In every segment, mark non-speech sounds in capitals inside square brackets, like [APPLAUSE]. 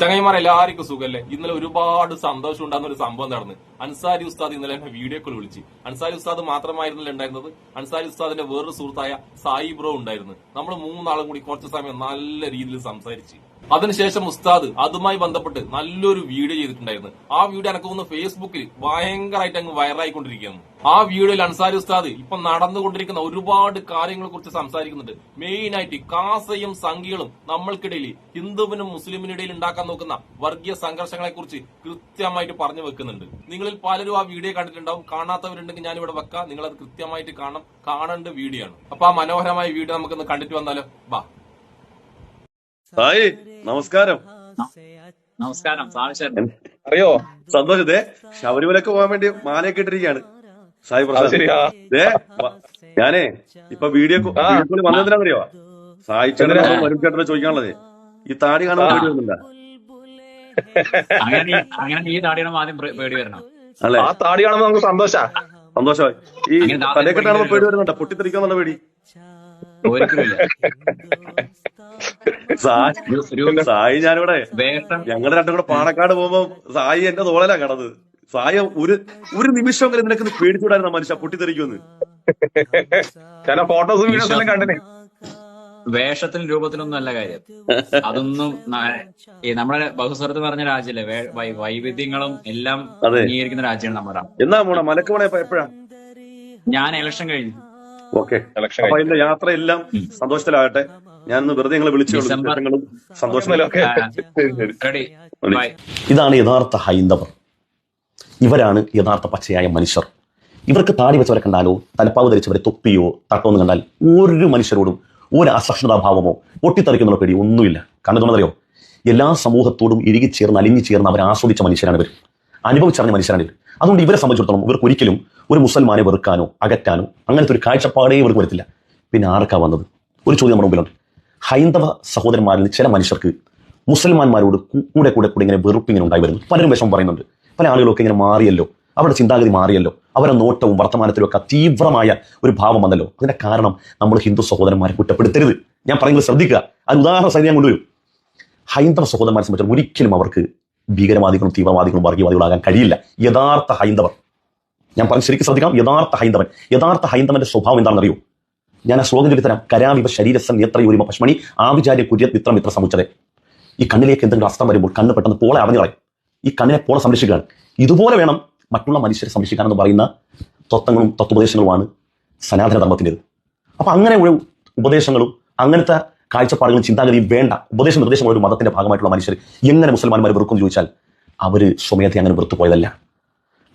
ചങ്ങൈമാർ എല്ലാവർക്കും സുഖല്ലേ? ഇന്നലെ ഒരുപാട് സന്തോഷം ഉണ്ടാകുന്ന ഒരു സംഭവം നടന്നു. അൻസാരി ഉസ്താദ് ഇന്നലെ എന്നെ വീഡിയോ കോൾ വിളിച്ച്. അൻസാരി ഉസ്താദ് മാത്രമായിരുന്നില്ല ഉണ്ടായിരുന്നത്? അൻസാരി ഉസ്താദിന്റെ വേറൊരു സുഹൃത്തായ സായി ബ്രോ ഉണ്ടായിരുന്നു. നമ്മൾ മൂന്നാളും കൂടി കുറച്ച് സമയം നല്ല രീതിയിൽ സംസാരിച്ച്. അതിനുശേഷം ഉസ്താദ് അതുമായി ബന്ധപ്പെട്ട് നല്ലൊരു വീഡിയോ ചെയ്തിട്ടുണ്ടായിരുന്നു. ആ വീഡിയോ എനിക്ക് തോന്നുന്നു ഫേസ്ബുക്കിൽ ഭയങ്കരമായിട്ട് അങ്ങ് വൈറലായിക്കൊണ്ടിരിക്കുകയാണ് ആ വീഡിയോയിൽ അൻസാരി ഉസ്താദ് ഇപ്പൊ നടന്നുകൊണ്ടിരിക്കുന്ന ഒരുപാട് കാര്യങ്ങളെ കുറിച്ച് സംസാരിക്കുന്നുണ്ട്. മെയിൻ ആയിട്ട് കാസയും സംഖ്യകളും നമ്മൾക്കിടയിൽ ഹിന്ദുവിനും മുസ്ലിമിനും ഇടയിൽ ഉണ്ടാക്കാൻ നോക്കുന്ന വർഗീയ സംഘർഷങ്ങളെ കുറിച്ച് കൃത്യമായിട്ട് പറഞ്ഞു വെക്കുന്നുണ്ട്. നിങ്ങളിൽ പലരും ആ വീഡിയോ കണ്ടിട്ടുണ്ടാവും. കാണാത്തവരുണ്ടെങ്കിൽ ഞാൻ ഇവിടെ വെക്കാം. നിങ്ങൾ അത് കൃത്യമായിട്ട് കാണണം. കാണേണ്ട വീഡിയോ ആണ്. അപ്പൊ ആ മനോഹരമായ വീഡിയോ നമുക്കൊന്ന് കണ്ടിട്ട് വന്നാലോ? ബാ. ഹായ് നമസ്കാരം. നമസ്കാരം സാവിശേരൻ അറിയോ? സന്തോഷത്തെ ശബരിമലക്ക് പോകാൻ വേണ്ടി മാലയൊക്കെ ഇട്ടിരിക്കുകയാണ്. സായി പ്രസാദ്. ശരിയാ. ദേ, വ- ഞാനേ ഇപ്പൊ വീഡിയോ വന്നതിനാ അറിയോ സായി ചേട്ടനെ വരും ചേട്ടനെ ചോദിക്കാനുള്ളത്. ഈ താടി കാണാൻ. പേടി ഒന്നുമില്ല അങ്ങനെ ഈ താടി നീ ആദ്യം പേടി വരണം. അല്ലേ? ആ താടി കാണുമ്പോ നമുക്ക് സന്തോഷാ. സന്തോഷമായി. ഈ പേടി പേടി വരുന്നുണ്ടോ? പൊട്ടിത്തെറിക്കാന്നുള്ള പേടി. ഒരിക്കലുമില്ല സായി ഞാനിവിടെ വേഷം. ഞങ്ങളുടെ രണ്ടും കൂടെ പാണക്കാട് പോകുമ്പോ സായി എന്റെ തോളലാ കടന്നത്. സായ ഒരു ഒരു നിമിഷം നിനക്ക് പേടിച്ചൂടായിരുന്ന മനുഷ്യ? പൊട്ടിത്തെറിക്കുമെന്ന് ചില ഫോട്ടോസും വീഡിയോസും എല്ലാം കണ്ടിന്. വേഷത്തിലും രൂപത്തിലൊന്നും അല്ല കാര്യം. അതൊന്നും ഈ നമ്മുടെ ബഹുസ്വരത്ത് പറഞ്ഞ രാജ്യല്ലേ വൈവിധ്യങ്ങളും എല്ലാം. അംഗീകരിക്കുന്ന രാജ്യമാണ് നമ്മുടെ എന്നാ മോണ മലക്ക് പോണേ എപ്പോഴാ? ഞാൻ ഇലക്ഷൻ കഴിഞ്ഞു. ഓക്കെ. അപ്പൊ അതിന്റെ യാത്രയെല്ലാം സന്തോഷത്തിലാകട്ടെ. ഞാൻ ഇന്ന് വെറുതെ നിങ്ങളെ വിളിച്ചു സന്തോഷത്തിലൊക്കെ ഇതാണ് യഥാർത്ഥ ഹൈന്ദവർ. ഇവരാണ് യഥാർത്ഥ പച്ചയായ മനുഷ്യർ. ഇവർക്ക് താടി വെച്ചവരെ കണ്ടാലോ തലപ്പാവ് ധരിച്ചവരെ തൊപ്പിയോ തട്ടോ എന്ന് കണ്ടാൽ ഒരു മനുഷ്യരോടും ഒരു അസഹിഷ്ണുതാഭാവമോ പൊട്ടിത്തെറിക്കുന്ന പേടി ഒന്നുമില്ല. കാരണം എന്താണെന്നറിയോ എല്ലാ സമൂഹത്തോടും ഇഴുകി ചേർന്ന് അലിഞ്ഞു ചേർന്ന് അവർ ആസ്വദിച്ച മനുഷ്യരാണ് ഇവർ അനുഭവിച്ചറിഞ്ഞ മനുഷ്യരാണ് ഇവർ അതുകൊണ്ട് ഇവരെ സംബന്ധിച്ചിടത്തോളം ഇവർക്ക് ഒരിക്കലും ഒരു മുസൽമാനെ വെറുക്കാനോ അകറ്റാനോ അങ്ങനത്തെ ഒരു കാഴ്ചപ്പാടേ ഇവർക്ക് വരത്തില്ല. പിന്നെ ആർക്കാ വന്നത്? ഒരു ചോദ്യം നമ്മുടെ മുമ്പിലുണ്ട്. ഹൈന്ദവ സഹോദരന്മാരിൽ ചില മനുഷ്യർക്ക് മുസൽമാന്മാരോട് കൂടെ കൂടെ കൂടെ ഇങ്ങനെ വെറുപ്പിങ്ങനെ ഉണ്ടായി വരുന്നു പലരും വിഷമം പറയുന്നുണ്ട്. പല ആളുകളൊക്കെ ഇങ്ങനെ മാറിയല്ലോ. അവരുടെ ചിന്താഗതി മാറിയല്ലോ. അവരുടെ നോട്ടവും വർത്തമാനത്തിലും ഒക്കെ തീവ്രമായ ഒരു ഭാവം വന്നല്ലോ. അതിന്റെ കാരണം നമ്മൾ ഹിന്ദു സഹോദരന്മാരെ കുറ്റപ്പെടുത്തരുത്. ഞാൻ പറയുന്നത് ശ്രദ്ധിക്കുക. അത് ഉദാഹരണ സൈന്യം കൊണ്ടുവരും. ഹൈന്ദവ സഹോദരന്മാരെ സംബന്ധിച്ചാൽ ഒരിക്കലും അവർക്ക് ഭീകരവാദികളും തീവ്രവാദികളും വർഗീയവാദികളാകാൻ കഴിയില്ല. യഥാർത്ഥ ഹൈന്ദവർ ഞാൻ പറഞ്ഞ് ശരിക്കും ശ്രദ്ധിക്കാം യഥാർത്ഥ ഹൈന്ദവൻ. യഥാർത്ഥ ഹൈന്ദവന്റെ സ്വഭാവം എന്താണെന്ന് അറിയൂ ഞാൻ ആ ശ്ലോകം ചൊല്ലി തരാം കരാവിപ ശരീരസൻ നേത്ര യൂരിമ പശ്മണി ആവിചാര്യ കുര്യ മിത്രം മിത്ര സമുച്ചതെ. ഈ കണ്ണിലേക്ക് എന്തെങ്കിലും അസ്ത്രം വരുമ്പോൾ കണ്ണ് പെട്ടെന്ന് പോളെ അറിഞ്ഞു ഈ കണ്ണിനെ പോളെ സംരക്ഷിക്കുകയാണ്. ഇതുപോലെ വേണം മറ്റുള്ള മനുഷ്യരെ സംരക്ഷിക്കാൻ എന്ന് പറയുന്ന തത്വങ്ങളും തത്വോപദേശങ്ങളുമാണ് സനാതന ധർമ്മത്തിന്റെത് അപ്പൊ അങ്ങനെ ഉപദേശങ്ങളും അങ്ങനത്തെ കാഴ്ചപ്പാടുകളും ചിന്താഗതിയും വേണ്ട. ഉപദേശ നിർദ്ദേശമുള്ള ഒരു മതത്തിന്റെ ഭാഗമായിട്ടുള്ള മനുഷ്യർ എങ്ങനെ മുസൽമാന്മാർ വെറുക്കും ചോദിച്ചാൽ അവർ സ്വമേധ അങ്ങനെ വെറുത്തു പോയതല്ല.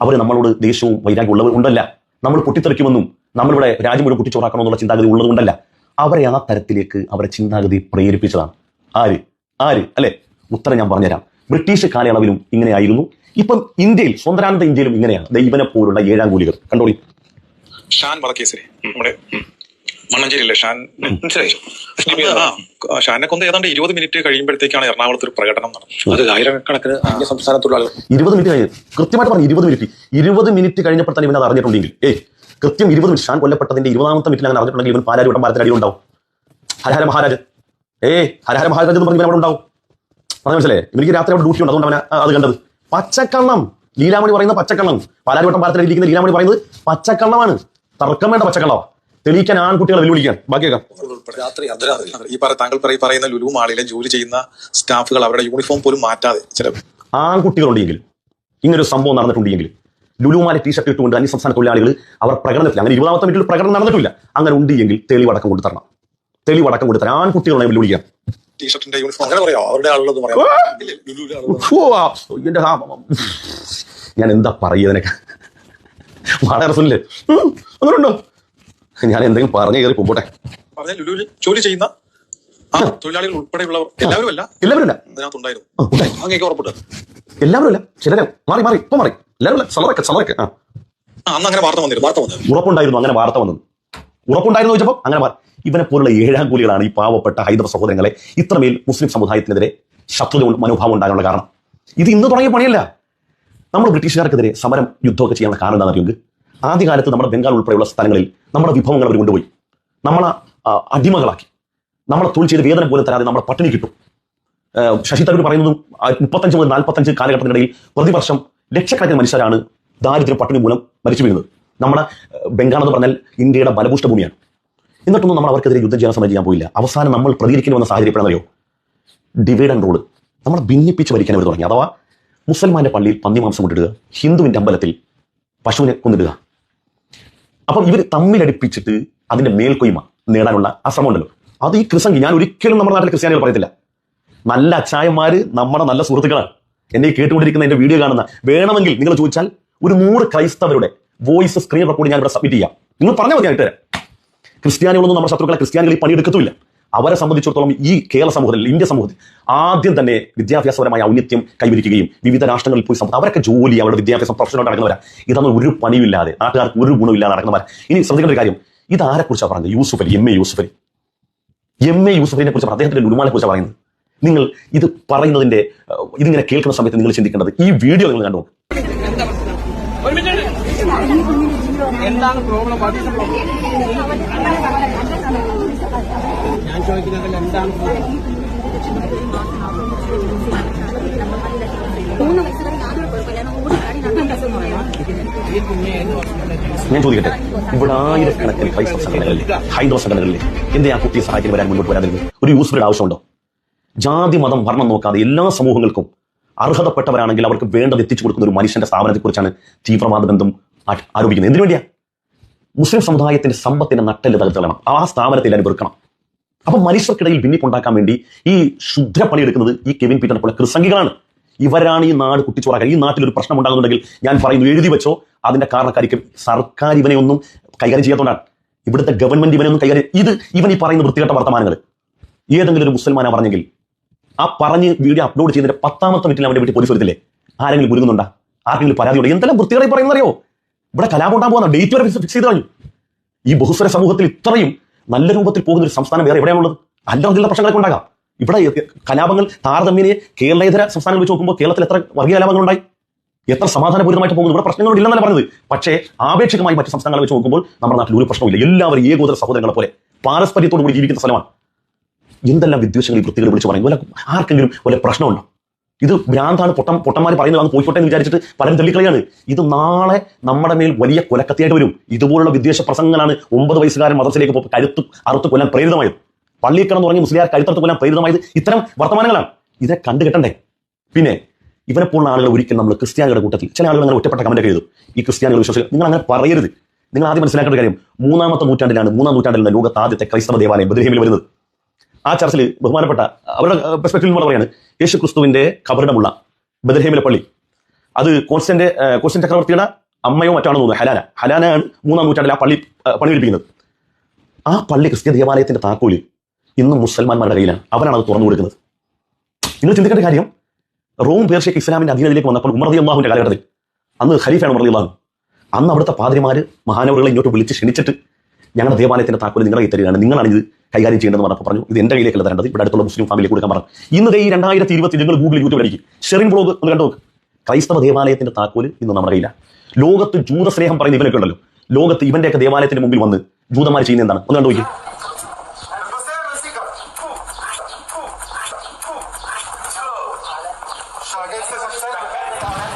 അവർ നമ്മളോട് ദേഷ്യവും വൈരാഗ്യം ഉള്ളവർ ഉണ്ടല്ല. നമ്മൾ പൊട്ടിത്തെറിക്കുമെന്നും നമ്മളിവിടെ രാജ്യം മുഴുവൻ പൊട്ടിച്ചോറാക്കണമെന്നുള്ള ചിന്താഗതി ഉള്ളതുകൊണ്ടല്ല അവരെ ആ തരത്തിലേക്ക് അവരെ ചിന്താഗതി പ്രേരിപ്പിച്ചതാണ്. ആര്? ആര്? അല്ലെ? ഉത്തരം ഞാൻ പറഞ്ഞുതരാം. ബ്രിട്ടീഷ് കാലയളവിലും ഇങ്ങനെയായിരുന്നു. ഇപ്പം ഇന്ത്യയിൽ സ്വന്തരാനന്ദ ഇന്ത്യയിലും ഇങ്ങനെയാണ്. ദൈവനെ പോലുള്ള ഏഴാം കൂലികൾ കണ്ടോളി. ഷാൻ നമ്മുടെ മണ്ണഞ്ചേരിയിലെ ഷാൻ മനസ്സിലായി? ഷാനെ കൊണ്ട് ഏതാണ്ട് ഇരുപത് മിനിറ്റ് കഴിയുമ്പോഴത്തേക്കാണ് എറണാകുളത്ത് ഒരു പ്രകടനം നടന്നത്. അത് ആയിരക്കണക്കിന് അന്യ സംസ്ഥാനത്തുള്ള ഇരുപത് മിനിറ്റ് കഴിഞ്ഞു. കൃത്യമായിട്ട് പറഞ്ഞു ഇരുപത് മിനിറ്റ്. ഇരുപത് മിനിറ്റ് കഴിഞ്ഞപ്പോൾ തന്നെ ഇവൻ അത് അറിഞ്ഞിട്ടുണ്ടെങ്കിൽ. ഏയ് കൃത്യം ഇരുപത് മിനിറ്റ്. ഷാൻ കൊല്ലപ്പെട്ടതിന്റെ ഇരുപതാമത്തെ മിനിറ്റിൽ അങ്ങനെ അറിഞ്ഞിട്ടുണ്ടെങ്കിൽ ഇവൻ പാലാരി വട്ടം മരത്തിന് അടിയിലുണ്ടാവും ഹരഹര മഹാരാജ് ഏ ഹരഹര മഹാരാജ് എന്ന് പറഞ്ഞ് ഇവൻ അവിടെ ഉണ്ടാവും. പറഞ്ഞു മനസ്സിലായി? എനിക്ക് രാത്രി അവിടെ ഡ്യൂട്ടി ഉണ്ട്. അതുകൊണ്ട് അവനെ അത് കണ്ടത്. പച്ചക്കള്ളം. ലീലാമണി പറയുന്ന പച്ചക്കള്ളം. പാലാരി വട്ടം ഭാരത്തിൽ ഇരിക്കുന്ന ലീലാമണി പറയുന്നത് പച്ചക്കള്ളമാണ്. തർക്കം വേണ്ട പച്ചക്കള്ളവാ. തെളിയിക്കാൻ ആൺകുട്ടികളെ വെല്ലുവിളിക്കാൻ. ബാക്കിയേക്കാം. രാത്രി അർദ്ധരാത്രി. ഈ പറ താങ്കൾ പറയ- പറയുന്ന ലുലു മാളിലെ ജോലി ചെയ്യുന്ന സ്റ്റാഫുകൾ അവരുടെ യൂണിഫോം പോലും മാറ്റാതെ ചില ആൺകുട്ടികളുണ്ടെങ്കിൽ ഇങ്ങനൊരു സംഭവം നടന്നിട്ടുണ്ടെങ്കിൽ ലുലുമാലെ ടീഷർട്ട് ഇട്ടുകൊണ്ട് അന്യസംസ്ഥാന തൊഴിലാളികൾ അവർ പ്രകടനത്തിൽ അങ്ങനെ ഇരുപതാമത്തെ മിനിറ്റിൽ പ്രകടനം നടന്നിട്ടില്ല. അങ്ങനെ ഉണ്ട് എങ്കിൽ തെളിവടക്കം കൊണ്ടു തരണം തെളിവടക്കം തരാം ആൺകുട്ടികളെ വെല്ലുവിളിക്കാം ടീഷർട്ടിന്റെ യൂണിഫോം അങ്ങനെ പറയാം. അവരുടെ ആളുള്ളത് പറയാം. ഞാൻ എന്താ പറയുന്നതിനൊക്കെ വളരെ രസമില്ലേ ഉം, അങ്ങനെയുണ്ടോ? [LAUGHS] ഞാൻ എന്തെങ്കിലും പറഞ്ഞു കയറി പറഞ്ഞ ലുലുവിൽ ജോലി ചെയ്യുന്ന ആ തൊഴിലാളികൾ ഉൾപ്പെടെയുള്ളവർ എല്ലാവരും അല്ല എല്ലാവരും അല്ല. അങ്ങേക്ക് എല്ലാവരും അല്ല ചിലരെ മാറി മാറി ഇപ്പൊ മാറി. എല്ലാവരും അല്ല ചിലരൊക്കെ ചിലരൊക്കെ ആ. ആ, അന്ന് അങ്ങനെ വാർത്ത വന്നിരുന്നു വാർത്ത ഉറപ്പുണ്ടായിരുന്നു അങ്ങനെ വാർത്ത വന്നത് ഉറപ്പുണ്ടായിരുന്നു ചോദിച്ചപ്പോൾ അങ്ങനെ ഇവനെ പോലുള്ള ഏഴാം കൂലികളാണ് ഈ പാവപ്പെട്ട ഹൈദർ സഹോദരങ്ങളെ ഇത്രമേൽ മുസ്ലിം സമുദായത്തിനെതിരെ ശത്രുത മനോഭാവം ഉണ്ടാകാനുള്ള കാരണം. ഇത് ഇന്ന് തുടങ്ങിയ പണിയല്ല. നമ്മൾ ബ്രിട്ടീഷുകാർക്കെതിരെ സമരം യുദ്ധമൊക്കെ ചെയ്യാനുള്ള കാരണം എന്താണെന്ന് അറിയുമെങ്കിൽ ആദ്യകാലത്ത് നമ്മുടെ ബംഗാൾ ഉൾപ്പെടെയുള്ള സ്ഥലങ്ങളിൽ നമ്മുടെ വിഭവങ്ങൾ അവർ കൊണ്ടുപോയി. നമ്മളെ അടിമകളാക്കി. നമ്മളെ തൊഴിൽ ചെയ്ത് വേദന പോലും തരാതെ നമ്മളെ പട്ടിണി കിട്ടും. ശശി തരൂർ പറയുന്നതും മുപ്പത്തഞ്ച് മുതൽ നാൽപ്പത്തഞ്ച് കാലഘട്ടത്തിനിടയിൽ പ്രതിവർഷം ലക്ഷക്കണക്കിന് മനുഷ്യരാണ് ദാരിദ്ര്യ പട്ടിണി മൂലം മരിച്ചു വീഴുന്നത്. നമ്മുടെ ബംഗാൾ എന്ന് പറഞ്ഞാൽ ഇന്ത്യയുടെ ബലഭൂഷ്ട ഭൂമിയാണ് എന്നിട്ടൊന്നും നമ്മൾ അവർക്കെതിരെ യുദ്ധം ചെയ്യാൻ സമയം ചെയ്യാൻ പോയില്ല. അവസാനം നമ്മൾ പ്രതികരിക്കുന്ന വന്ന സാഹചര്യം എപ്പോഴാണെന്നറിയോ? ഡിവൈഡ് ആൻഡ് റോൾ നമ്മൾ ഭിന്നിപ്പിച്ച് ഭരിക്കാൻ അവർ തുടങ്ങി. അഥവാ മുസൽമാന്റെ പള്ളിയിൽ പന്നി മാംസം കൊണ്ടിടുക ഹിന്ദുവിന്റെ അമ്പലത്തിൽ പശുവിനെ കൊണ്ടിടുക അപ്പം ഇവർ തമ്മിലടിപ്പിച്ചിട്ട് അതിന്റെ മേൽക്കൊയ്മ നേടാനുള്ള ആ ശ്രമം ഉണ്ടല്ലോ അത് ഈ ക്രിസംഗി ഞാൻ ഒരിക്കലും നമ്മുടെ നാട്ടിലെ ക്രിസ്ത്യാനികൾ പറയത്തില്ല. നല്ല അച്ചായന്മാര് നമ്മുടെ നല്ല സുഹൃത്തുക്കളാണ്. എന്നെ കേട്ടുകൊണ്ടിരിക്കുന്ന എന്റെ വീഡിയോ കാണുന്ന വേണമെങ്കിൽ നിങ്ങൾ ചോദിച്ചാൽ ഒരു നൂറ് ക്രൈസ്തവരുടെ വോയിസ് സ്ക്രീൻ റെക്കോർഡ് ഞാൻ ഇവിടെ സബ്മിറ്റ് ചെയ്യാം. നിങ്ങൾ പറഞ്ഞാൽ മതി ഞാൻ ഇട്ടുതരാം. ക്രിസ്ത്യാനികളൊന്നും നമ്മുടെ ശത്രുക്കളെ ക്രിസ്ത്യാനികൾ ഈ പണിയെടുക്കത്തുമില്ല. അവരെ സംബന്ധിച്ചിടത്തോളം ഈ കേരള സമൂഹത്തിൽ ഇന്ത്യ സമൂഹത്തിൽ ആദ്യം തന്നെ വിദ്യാഭ്യാസപരമായ ഔന്നിത്യം കൈവരിക്കുകയും വിവിധ രാഷ്ട്രങ്ങളിൽ പോയി അവരൊക്കെ ജോലി അവരുടെ വിദ്യാഭ്യാസം പ്രൊഫഷനോട് നടക്കുന്നവരാ. ഇതൊന്നും ഒരു പണിയില്ലാതെ നാട്ടുകാർക്ക് ഒരു ഗുണമില്ലാതെ നടക്കുന്നവരാ. ഇനി ശ്രദ്ധിക്കേണ്ട ഒരു കാര്യം ഇത് ആരെ കുറിച്ചാണ് പറഞ്ഞത് Yusuf Ali M A Yusuf Ali. M A Yusuf അലിനെ കുറിച്ച് അദ്ദേഹത്തിന്റെ ലുലുമാനെ കുറിച്ച് പറയുന്നത്? നിങ്ങൾ ഇത് പറയുന്നതിന്റെ ഇതിങ്ങനെ കേൾക്കുന്ന സമയത്ത് നിങ്ങൾ ചിന്തിക്കേണ്ടത് ഈ വീഡിയോ നിങ്ങൾ കണ്ടു? എന്താണ് പ്രോബ്ലം ചോദിക്കുന്നതിൽ എന്താണ് ഞാൻ ചോദിക്കട്ടെ? ഇവിടെ ആയിരക്കണക്കിന് ക്രൈസ്തവ സംഘടനകളിൽ ഹൈന്ദവ സംഘടനകളിൽ എന്റെ ആ കുട്ടിയെ സഹായിക്കാൻ വരാൻ മുന്നോട്ട് വരാതിരുന്നു ഒരു യൂസ്ഫുൾ ആവശ്യമുണ്ടോ? ജാതി മതം വർണം നോക്കാതെ എല്ലാ സമൂഹങ്ങൾക്കും അർഹതപ്പെട്ടവരാണെങ്കിൽ അവർക്ക് വേണ്ടത് എത്തിച്ചു കൊടുക്കുന്ന ഒരു മനുഷ്യന്റെ സ്ഥാപനത്തെക്കുറിച്ചാണ് തീവ്രവാദ ബന്ധം ആരോപിക്കുന്നത്. എന്തിനു വേണ്ടിയാ? മുസ്ലിം സമുദായത്തിന്റെ സമ്പത്തിന്റെ നട്ടെല്ല് തകർത്തണം ആ സ്ഥാപനത്തിൽ എല്ലാവരും വെറുക്കണം. അപ്പൊ മനുഷ്യർക്കിടയിൽ ഭിന്നിപ്പുണ്ടാക്കാൻ വേണ്ടി ഈ ശുദ്ര പണിയെടുക്കുന്നത് ഈ കെവിൻ പീറ്ററിനെ പോലെ കൃസംഗികളാണ്. ഇവരാണ് ഈ നാട് കുട്ടിച്ചോറാക്കാൻ. ഈ നാട്ടിൽ ഒരു പ്രശ്നം ഉണ്ടാകുന്നുണ്ടെങ്കിൽ ഞാൻ പറയുന്നു എഴുതി വെച്ചോ. അതിന്റെ കാരണക്കാരിക്കും സർക്കാർ ഇവനെ ഒന്നും കൈകാര്യം ചെയ്യാത്തതുകൊണ്ടാണ് ഇവിടുത്തെ ഗവൺമെന്റ് ഇവനെ ഒന്നും കൈകാര്യം ഇത് ഇവൻ ഈ പറയുന്ന വൃത്തികെട്ട വർത്തമാനങ്ങൾ ഏതെങ്കിലും ഒരു മുസൽമാനാ പറഞ്ഞെങ്കിൽ ആ പറഞ്ഞ് വീഡിയോ അപ്ലോഡ് ചെയ്യുന്നതിന്റെ പത്താമത്തെ മിനിറ്റിൽ അവന്റെ വീട്ടിൽ പോലീസ് വരത്തില്ലേ? ആരെങ്കിലും കുരുങ്ങുന്നുണ്ടാ? ആർക്കെങ്കിലും പരാതിയുണ്ട്? എന്തെല്ലാം വൃത്തികളായി പറയുന്നറിയോ ഇവിടെ കലാപം ഉണ്ടാകാൻ ഡേറ്റ് വരെ ഫിക്സ് ചെയ്ത് കഴിഞ്ഞു ഈ ബഹുസ്വര സമൂഹത്തിൽ ഇത്രയും നല്ല രൂപത്തിൽ പോകുന്ന ഒരു സംസ്ഥാനം വേറെ എവിടെയാണുള്ളത്? അല്ലറ പ്രശ്നങ്ങളൊക്കെ ഉണ്ടാകാം. ഇവിടെ കലാപങ്ങൾ താരതമ്യേന കേരളേതര സംസ്ഥാനങ്ങൾ വെച്ച് നോക്കുമ്പോൾ കേരളത്തിൽ എത്ര വർഗീയ കലാപങ്ങൾ ഉണ്ടായി എത്ര സമാധാനപൂരിതമായിട്ട് പോകുന്നു? ഇവിടെ പ്രശ്നങ്ങളില്ലെന്നല്ല പറഞ്ഞത്. പക്ഷേ ആപേക്ഷികമായി മറ്റു സംസ്ഥാനങ്ങളെ വെച്ച് നോക്കുമ്പോൾ നമ്മുടെ നാട്ടിൽ ഒരു പ്രശ്നമില്ല എല്ലാവരും ഏകോദര സഹോദരങ്ങളെ പോലെ പാരസ്പര്യത്തോടു കൂടി ജീവിക്കുന്ന സ്ഥലമാണ്. എന്തെല്ലാം വിദ്വേഷങ്ങൾ ഈ വൃത്തികൾ വിളിച്ച് പറയും ആർക്കെങ്കിലും വല്ല പ്രശ്നമുണ്ടോ? ഇത് ഭ്രാന്താണ് പൊട്ടം പൊട്ടന്മാർ പറയുന്നത് അങ്ങ് പോയിക്കോട്ടെ എന്ന് വിചാരിച്ചിട്ട് പലരും തള്ളിക്കളിയാണ്. ഇത് നാളെ നമ്മുടെ മേൽ വലിയ കൊലക്കത്തിയായിട്ട് വരും. ഇതുപോലുള്ള വിദ്വേഷ പ്രസംഗങ്ങളാണ് ഒമ്പത് വയസ്സുകാരൻ പോയി കഴുത്ത് അറുത്ത് കൊല്ലാൻ പ്രേരിതമായത്. പള്ളിയിൽ കിടന്ന് തുടങ്ങി മുസ്ലിയാർ കഴുത്തറുത്ത് കൊല്ലാൻ പ്രേരിതമായത് ഇത്തരം വർത്തമാനങ്ങളാണ്. ഇതെ കണ്ടു കിട്ടണ്ടേ? പിന്നെ ഇവനെ പോലുള്ള ആളുകൾ ഒരിക്കലും നമ്മൾ ക്രിസ്ത്യാനികളുടെ കൂട്ടത്തിൽ ചില ആളുകൾ അങ്ങനെ ഒറ്റപ്പെട്ട കമന്റ് എഴുതും. ഈ ക്രിസ്ത്യാനികൾ വിശ്വസിക്കുക നിങ്ങൾ അങ്ങനെ പറയരുത്. നിങ്ങൾ ആദ്യം മനസ്സിലാക്കേണ്ട കാര്യം മൂന്നാമത്തെ നൂറ്റാണ്ടിലാണ് മൂന്നാം നൂറ്റാണ്ടിലാണ് ലോകത്ത് ആദ്യത്തെ ക്രൈസ്തവ ദേവാലയം ബദ്രഹീമിൽ വരുന്നത്. ആ ചർച്ചിൽ ബഹുമാനപ്പെട്ട അവരുടെ പെർസ്പെക്റ്റീവിൽ നിന്ന് പറയാണ് യേശു ക്രിസ്തുവിന്റെ ഖബറിടമുള്ള ബദർഹേമിലെ പള്ളി. അത് കോൺസ്റ്റന്റ് കോൺസ്റ്റന്റ് ചക്രവർത്തിയുടെ അമ്മയോ മറ്റാണോ തോന്നുന്നത് ഹലാന ഹലാനയാണ് മൂന്നാം നൂറ്റാണ്ടിൽ ആ പള്ളി പണിയെടുപ്പിക്കുന്നത്. ആ പള്ളി ക്രിസ്ത്യൻ ദേവാലയത്തിന്റെ താക്കോൽ ഇന്നും മുസൽമാന്മാരുടെ കയ്യിലാണ്. അവരാണ് അത് തുറന്നു കൊടുക്കുന്നത്. നിങ്ങൾ ചിന്തിക്കേണ്ട കാര്യം റോം പേർഷ്യക്ക് ഇസ്ലാമിന്റെ അധീനതയിലേക്ക് വന്നപ്പോൾ ഉമർ റതി അള്ളാഹുവിന്റെ കാലഘട്ടത്തിൽ അന്ന് ഖലീഫാണ് ഉമർ റതി അള്ളാഹു അന്ന് അവിടുത്തെ പാതിരിമാര് മഹാനവറുകളെ ഇങ്ങോട്ട് വിളിച്ച് ക്ഷണിച്ചിട്ട് ഞങ്ങളുടെ ദേവാലയത്തിന്റെ താക്കോൽ നിങ്ങളെ തരികയാണ്. നിങ്ങളാണ് ഇത് കൈകാര്യം ചെയ്യേണ്ടതെന്ന് പറഞ്ഞപ്പോൾ പറഞ്ഞു ഇത് എന്റെ കയ്യിലേക്കല്ല തരേണ്ടത്. ഇവിടെ അടുത്തുള്ള മുസ്ലിം ഫാമിലിക്ക് കൊടുക്കാൻ പറഞ്ഞു ഇന്ന് ഈ രണ്ടായിരത്തി ഇരുപത്തി നിങ്ങൾ ഗൂഗിൾ യൂട്യൂബ് അടിക്കും. ഷെറിൻ ബ്ലോഗ് ഒന്ന് കണ്ടു ക്രൈസ്തവ ദേവാലയത്തിന്റെ താക്കോൽ ഇന്ന് നമ്മുടെ കയ്യിലാണ് ലോകത്ത് ജൂതസ്നേഹം പറയുന്ന ഇവനൊക്കെ ഉണ്ടല്ലോ. ലോകത്ത് ഇവന്റെയൊക്കെ ദേവാലയത്തിന്റെ മുമ്പിൽ വന്ന് ജൂതന്മാർ ചെയ്യുന്ന എന്താണ്? ഒന്ന് കണ്ടു നോക്കി.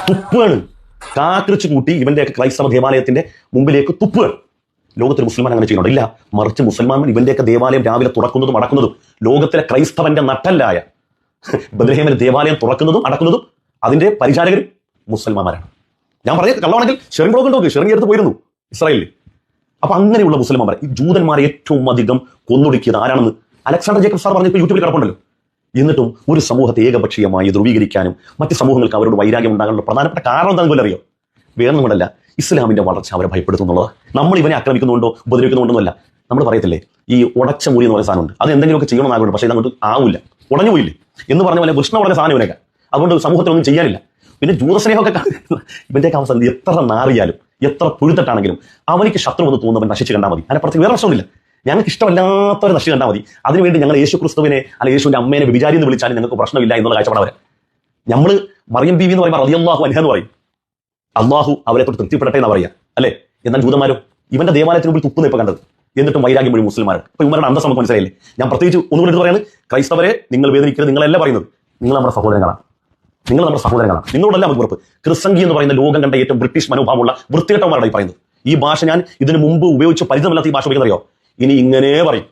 തുപ്പാണ് കാക്രിച്ച് കൂട്ടി ഇവന്റെയൊക്കെ ക്രൈസ്തവ ദേവാലയത്തിന്റെ മുമ്പിലേക്ക് തുപ്പാണ് ലോകത്തിൽ മുസ്ലിമാൻ അങ്ങനെ ചെയ്യുന്നുണ്ട്. ഇല്ല മറിച്ച് മുസൽമാൻ ഇവന്റെയൊക്കെ ദേവാലയം രാവിലെ തുറക്കുന്നതും അടക്കുന്നതും ലോകത്തിലെ ക്രൈസ്തവന്റെ നട്ടല്ലായ [LAUGHS] ബദ്രഹേമിന്റെ ദേവാലയം തുറക്കുന്നതും അടക്കുന്നതും അതിന്റെ പരിചാരകരും മുസൽമാന്മാരാണ്. ഞാൻ പറഞ്ഞ കള്ളമാണെങ്കിൽ ഷെറിംഗ് ബ്ലോക്ക് ഉണ്ടോ? ഷെറിംഗ് എടുത്ത് പോയിരുന്നു ഇസ്രായേലിൽ അപ്പൊ അങ്ങനെയുള്ള മുസ്ലിംമാർ ഈ ജൂതന്മാരെ ഏറ്റവും അധികം കൊന്നൊടുക്കിയത് ആരാണെന്ന് അലക്സാണ്ടർ ജേക്കബ് സാർ പറഞ്ഞപ്പോൾ യൂട്യൂബിൽ കിടപ്പുണ്ടല്ലോ. എന്നിട്ടും ഒരു സമൂഹത്തെ ഏകപക്ഷീയമായി ധ്രുവീകരിക്കാനും മറ്റ് സമൂഹങ്ങൾക്ക് അവരോട് വൈരാഗ്യം ഉണ്ടാകാനുള്ള പ്രധാനപ്പെട്ട കാരണം എന്താണെന്ന് അറിയോ? വേറൊന്നുമല്ല ഇസ്ലാമിന്റെ വളർച്ച അവരെ ഭയപ്പെടുത്തുന്നുള്ളത്? നമ്മൾ ഇവനെ ആക്രമിക്കുന്നുണ്ടോ? ഉപദ്രവിക്കുന്നുണ്ടോന്നല്ല. നമ്മൾ പറയത്തില്ലേ ഈ ഉടച്ച മുറി എന്ന് പറയുന്ന സാധനമുണ്ട്. അത് എന്തെങ്കിലുമൊക്കെ ചെയ്യണമെന്നാകുന്നുണ്ട് പക്ഷേ ഇതങ്ങോട്ട് ആവില്ല. ഉടഞ്ഞു പോയില്ലേ? എന്ന് പറഞ്ഞ പോലെ കൃഷ്ണ പറഞ്ഞ സാധനം ഇവനൊക്കെ അതുകൊണ്ട് സമൂഹത്തിനൊന്നും ചെയ്യാനില്ല. പിന്നെ ജൂതസ്നേഹമൊക്കെ ഇവന്റെ അവസ്ഥ എത്ര നാറിയാലും എത്ര പുഴുത്തട്ടാണെങ്കിലും അവനിക്ക് ശത്രു എന്ന് തോന്നുന്നവൻ നശിച്ച് കണ്ടാൽ മതി. അതിനപ്പുറത്ത് വേറെ പ്രശ്നമില്ല ഞങ്ങൾക്ക് ഇഷ്ടമല്ലാത്തവരെ നശിച്ച് കണ്ടാൽ മതി. അതിനുവേണ്ടി ഞങ്ങൾ യേശു ക്രിസ്തുവിനെ അല്ലെങ്കിൽ യേശുവിന്റെ അമ്മേനെ വിചാരി എന്ന് വിളിച്ചാലും ഞങ്ങൾക്ക് പ്രശ്നമില്ല എന്നുള്ള കാഴ്ചപ്പാടവരെ നമ്മൾ മറിയം ബീവി എന്ന് പറയുമ്പോൾ റതിയല്ലാഹു അൻഹ എന്ന് പറയും. അള്ളാഹു അവരെ തൊട്ട് തൃപ്തിപ്പെടട്ടെ എന്ന് പറയാ അല്ലെ? എന്നാൽ ജൂതന്മാരോ? ഇവന്റെ ദേവാലയത്തിന് മുമ്പിൽ തുപ്പുന്ന ഇപ്പൊ കണ്ടത്. എന്നിട്ടും വൈരാഗ്യം മുഴുവൻ മുസ്ലിമാരാണ് അപ്പൊ ഇവരുടെ അന്തസ് നമുക്ക് മനസ്സിലായില്ലേ? ഞാൻ പ്രത്യേകിച്ച് ഒന്നുകൂടി എടുത്ത് പറയുന്നത് ക്രൈസ്തവരെ നിങ്ങൾ വേദനിക്കരുത് നിങ്ങളല്ല പറയുന്നത്. നിങ്ങൾ നമ്മുടെ സഹോദരങ്ങളാണ് നിങ്ങൾ നമ്മുടെ സഹോദരങ്ങളാണ് നിങ്ങളോടല്ല നമുക്ക് ഉറപ്പ്? ക്രിസംഗി എന്ന് പറയുന്ന ലോകം കണ്ട ഏറ്റവും ബ്രിട്ടീഷ് മനോഭാവമുള്ള വൃത്തികെട്ടവന്മാരാണ് പറയുന്നത്. ഈ ഭാഷ ഞാൻ ഇതിനു മുമ്പ് ഉപയോഗിച്ച് പരിചയമില്ലാത്ത ഈ ഭാഷ ഉപയോഗിക്കുന്നറിയോ ഇനി ഇങ്ങനെ പറയും.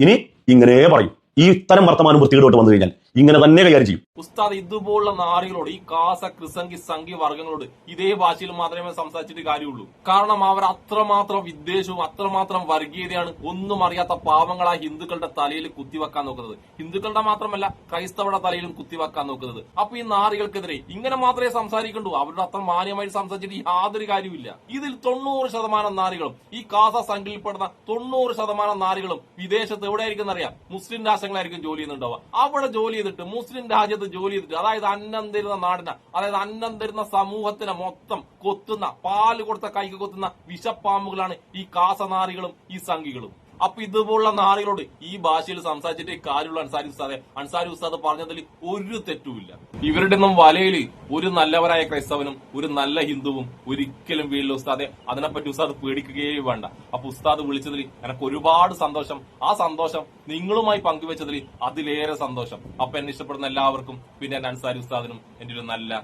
ഇനി ഇങ്ങനെ പറയും. ഈ ഇത്തരം വർത്തമാനം വൃത്തികേടോട്ട് വന്നു കഴിഞ്ഞാൽ ഇങ്ങനെ തന്നെ കൈകാര്യം ചെയ്യും. ഉസ്താദ് ഇതുപോലുള്ള നാറികളോട് ഈ കാസ ക്രിസംഗി സംഘി വർഗങ്ങളോട് ഇതേ ഭാഷയിൽ മാത്രമേ സംസാരിച്ചിട്ട് കാര്യമുള്ളൂ. കാരണം അവർ അത്രമാത്രം വിദ്വേഷവും അത്രമാത്രം വർഗീയതയാണ് ഒന്നും അറിയാത്ത പാവങ്ങളായ ഹിന്ദുക്കളുടെ തലയിൽ കുത്തിവെക്കാൻ നോക്കുന്നത്. ഹിന്ദുക്കളുടെ മാത്രമല്ല ക്രൈസ്തവരുടെ തലയിലും കുത്തിവെക്കാൻ നോക്കുന്നത്. അപ്പൊ ഈ നാറികൾക്കെതിരെ ഇങ്ങനെ മാത്രമേ സംസാരിക്കണ്ടു അവരുടെ അത്ര മാന്യമായി സംസാരിച്ചിട്ട് യാതൊരു കാര്യമില്ല ഇതിൽ തൊണ്ണൂറ് ശതമാനം നാറികളും ഈ കാസ സംഘിൽപ്പെടുന്ന തൊണ്ണൂറ് ശതമാനം നാറികളും വിദേശത്ത് എവിടെയായിരിക്കും അറിയാം മുസ്ലിം രാഷ്ട്രങ്ങളായിരിക്കും ജോലി ചെയ്യുന്നുണ്ടാവുക. അവിടെ ജോലി ചെയ്തിട്ട് മുസ്ലിം രാജ്യത്ത് ജോലി ചെയ്തിട്ട് അതായത് അന്നം തരുന്ന നാടിന് അതായത് അന്നം തരുന്ന സമൂഹത്തിന് മൊത്തം കൊത്തുന്ന പാൽ കൊടുത്ത കൈക്ക് കൊത്തുന്ന വിഷപ്പാമ്പുകളാണ് ഈ കാസനാറികളും ഈ സംഘികളും. അപ്പൊ ഇതുപോലുള്ള നാളുകളോട് ഈ ഭാഷയിൽ സംസാരിച്ചിട്ട് കാര്യമുള്ള അൻസാരി ഉസ്താദെ അൻസാരി ഉസ്താദ് പറഞ്ഞതിൽ ഒരു തെറ്റുമില്ല. ഇവരുടെ ഒന്നും വലയിൽ ഒരു നല്ലവരായ ക്രൈസ്തവനും ഒരു നല്ല ഹിന്ദുവും ഒരിക്കലും വീഴില്ല ഉസ്താദെ. അതിനെപ്പറ്റി ഉസ്താദ് പേടിക്കുകയേ വേണ്ട. അപ്പൊ ഉസ്താദ് വിളിച്ചതിൽ എനിക്ക് ഒരുപാട് സന്തോഷം. ആ സന്തോഷം നിങ്ങളുമായി പങ്കുവെച്ചതിൽ അതിലേറെ സന്തോഷം. അപ്പൊ എന്നെ ഇഷ്ടപ്പെടുന്ന എല്ലാവർക്കും പിന്നെ എന്റെ അൻസാരി ഉസ്താദിനും എന്റെ ഒരു നല്ല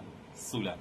സുലാൻ.